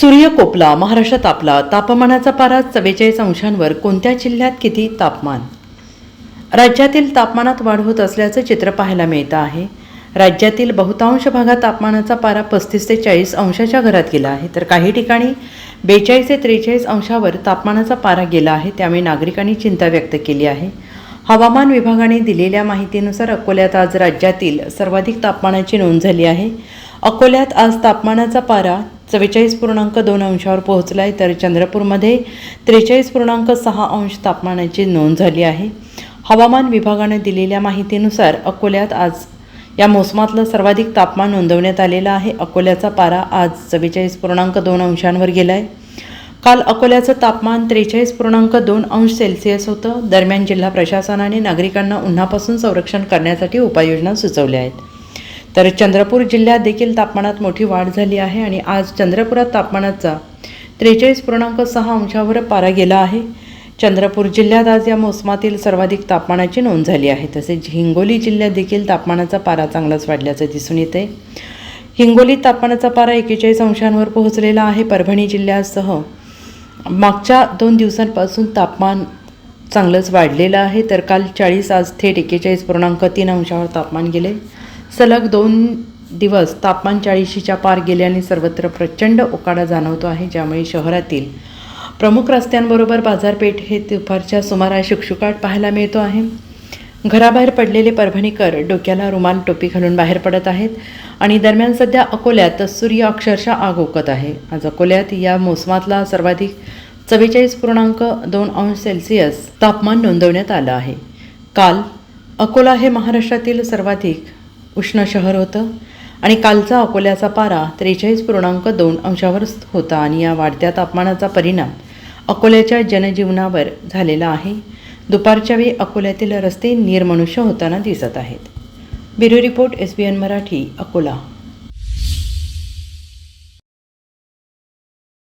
सूर्य कोपला महाराष्ट्र तापला तापमानाचा पारा चव्वेचाळीस अंशांवर कोणत्या जिल्ह्यात किती तापमान? राज्यातील तापमानात वाढ होत असल्याचं चित्र पाहायला मिळतं आहे. राज्यातील बहुतांश भागात तापमानाचा पारा पस्तीस ते चाळीस अंशाच्या घरात गेला आहे. तर काही ठिकाणी बेचाळीस ते त्रेचाळीस अंशावर तापमानाचा पारा गेला आहे त्यामुळे नागरिकांनी चिंता व्यक्त केली आहे. हवामान विभागाने दिलेल्या माहितीनुसार अकोल्यात आज राज्यातील सर्वाधिक तापमानाची नोंद झाली आहे. अकोल्यात आज तापमानाचा पारा चव्वेचाळीस पूर्णांक दोन अंशावर पोहोचला आहे तर चंद्रपूरमध्ये त्रेचाळीस पूर्णांक सहा अंश तापमानाची नोंद झाली आहे. हवामान विभागाने दिलेल्या माहितीनुसार अकोल्यात आज या मोसमातलं सर्वाधिक तापमान नोंदवण्यात आलेलं आहे. अकोल्याचा पारा आज चव्वेचाळीस पूर्णांक दोन अंशांवर गेला आहे काल अकोल्याचं तापमान त्रेचाळीस पूर्णांक दोन अंश सेल्सिअस होतं. दरम्यान जिल्हा प्रशासनाने नागरिकांना उन्हापासून संरक्षण करण्यासाठी उपाययोजना सुचवल्या आहेत. तर चंद्रपूर जिल्ह्यात देखील तापमानात मोठी वाढ झाली आहे आणि आज चंद्रपुरात तापमानाचा त्रेचाळीस पूर्णांक सहा अंशावर पारा गेला आहे. चंद्रपूर जिल्ह्यात आज या मोसमातील सर्वाधिक तापमानाची नोंद झाली आहे. तसेच हिंगोली जिल्ह्यात देखील तापमानाचा पारा चांगलाच वाढल्याचं दिसून येते हिंगोलीत तापमानाचा पारा एकेचाळीस अंशांवर पोहोचलेला आहे. परभणी जिल्ह्यासह मागच्या दोन दिवसांपासून तापमान चांगलंच वाढलेलं आहे. तर काल चाळीस आज थेट एकेचाळीस पूर्णांक तीन अंशावर तापमान गेले सलग दोन दिवस तापमान चाळीशीच्या पार गेल्याने सर्वत्र प्रचंड उकाडा जाणवतो आहे ज्यामुळे शहरातील प्रमुख रस्त्यांबरोबर बाजारपेठ हे दुपारच्या सुमारास शुकशुकाट पाहायला मिळतो आहे. घराबाहेर पडलेले परभणीकर डोक्याला रुमाल टोपी घालून बाहेर पडत आहेत आणि दरम्यान सध्या अकोल्यात सूर्य अक्षरशः आग ओकत आहे. आज अकोल्यात या मोसमातला सर्वाधिक चव्वेचाळीस पूर्णांक दोन अंश सेल्सिअस तापमान नोंदवण्यात आलं आहे. काल अकोला हे महाराष्ट्रातील सर्वाधिक उष्ण शहर होतं. आणि कालचा अकोल्याचा पारा त्रेचाळीस पूर्णांक दोन अंशावर होता आणि या वाढत्या तापमानाचा परिणाम अकोल्याच्या जनजीवनावर झालेला आहे. दुपारच्या वेळी अकोल्यातील रस्ते निर्मनुष्य होताना दिसत आहेत. Bureau report S B N Marathi Akola.